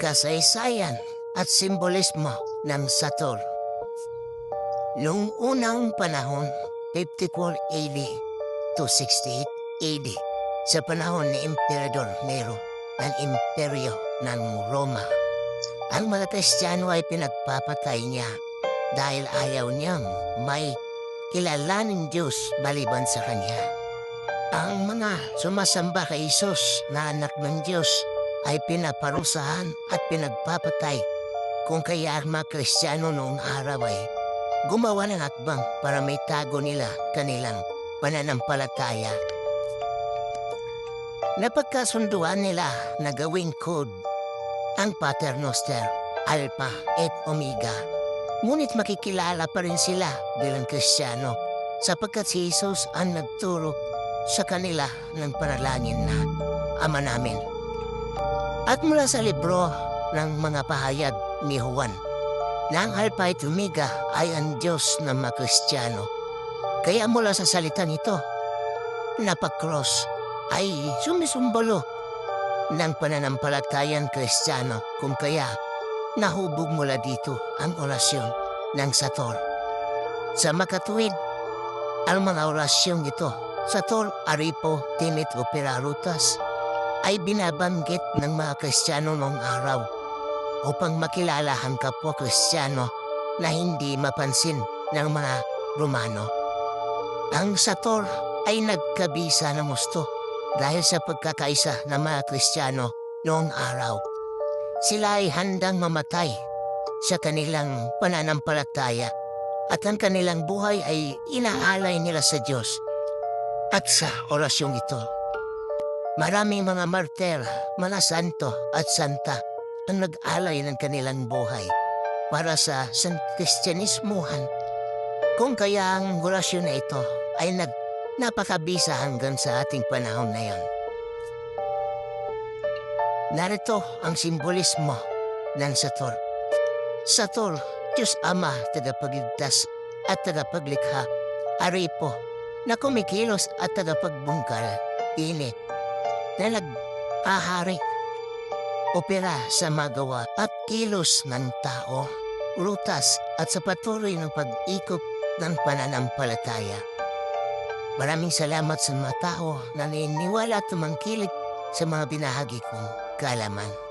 kasaysayan at simbolismo ng Sator. Noong unang panahon, 54 AD to 68 AD, sa panahon ni Emperador Nero ng Imperyo ng Roma, ang mga Kristiyano ay pinagpapatay niya dahil ayaw niyang may kilalaning Diyos maliban sa Kanya. Ang mga sumasamba kay Isus na anak ng Diyos ay pinaparusahan at pinagpapatay kung kaya ang mga Kristiyano noong araw ay gumawa ng akbang para may tago nila kanilang pananampalataya. Napagkasunduan nila na gawing code ang Paternoster, Alpha et Omega. Ngunit makikilala pa rin sila bilang Kristiyano sapagkat si Jesus ang nagturo sa kanila ng panalangin na Ama namin. At mula sa libro ng mga pahayag ni Juan, na ang Alpha at Omega ay ang Diyos ng mga Kristiyano. Kaya mula sa salita nito, napakross ay sumisumbolo ng pananampalatayang Kristiyano kung kaya nahubog mula dito ang orasyon ng Sator. Sa makatuwid, ang mga orasyong ito, Sator, Aripo, Timit, Opera, Rutas, ay binabanggit ng mga Kristiyano noong araw upang makilala ang kapwa Kristiyano na hindi mapansin ng mga Romano. Ang Sator ay nagkabisa ng gusto dahil sa pagkakaisa ng mga Kristiyano noong araw. Sila ay handang mamatay sa kanilang pananampalataya at ang kanilang buhay ay inaalay nila sa Diyos at sa orasyong ito. Maraming mga martir, mga santo at santa ang nag-alay ng kanilang buhay para sa San Kristyanismuhan. Kung kaya ang orasyon na ito ay nag napakabisa hanggang sa ating panahon na yon. Narito ang simbolismo ng Sator. Sator, Diyos Ama, tagapagligtas at tagapaglikha. Aripo, na kumikilos at tagapagbungkal. Init, na nag-ahari. Opera sa magawa at kilos ng tao. Rutas at sa patuloy ng pag-ikot ng pananampalataya. Maraming salamat sa mga tao na naniniwala at tumangkilik sa mga binahagi kong kaalaman.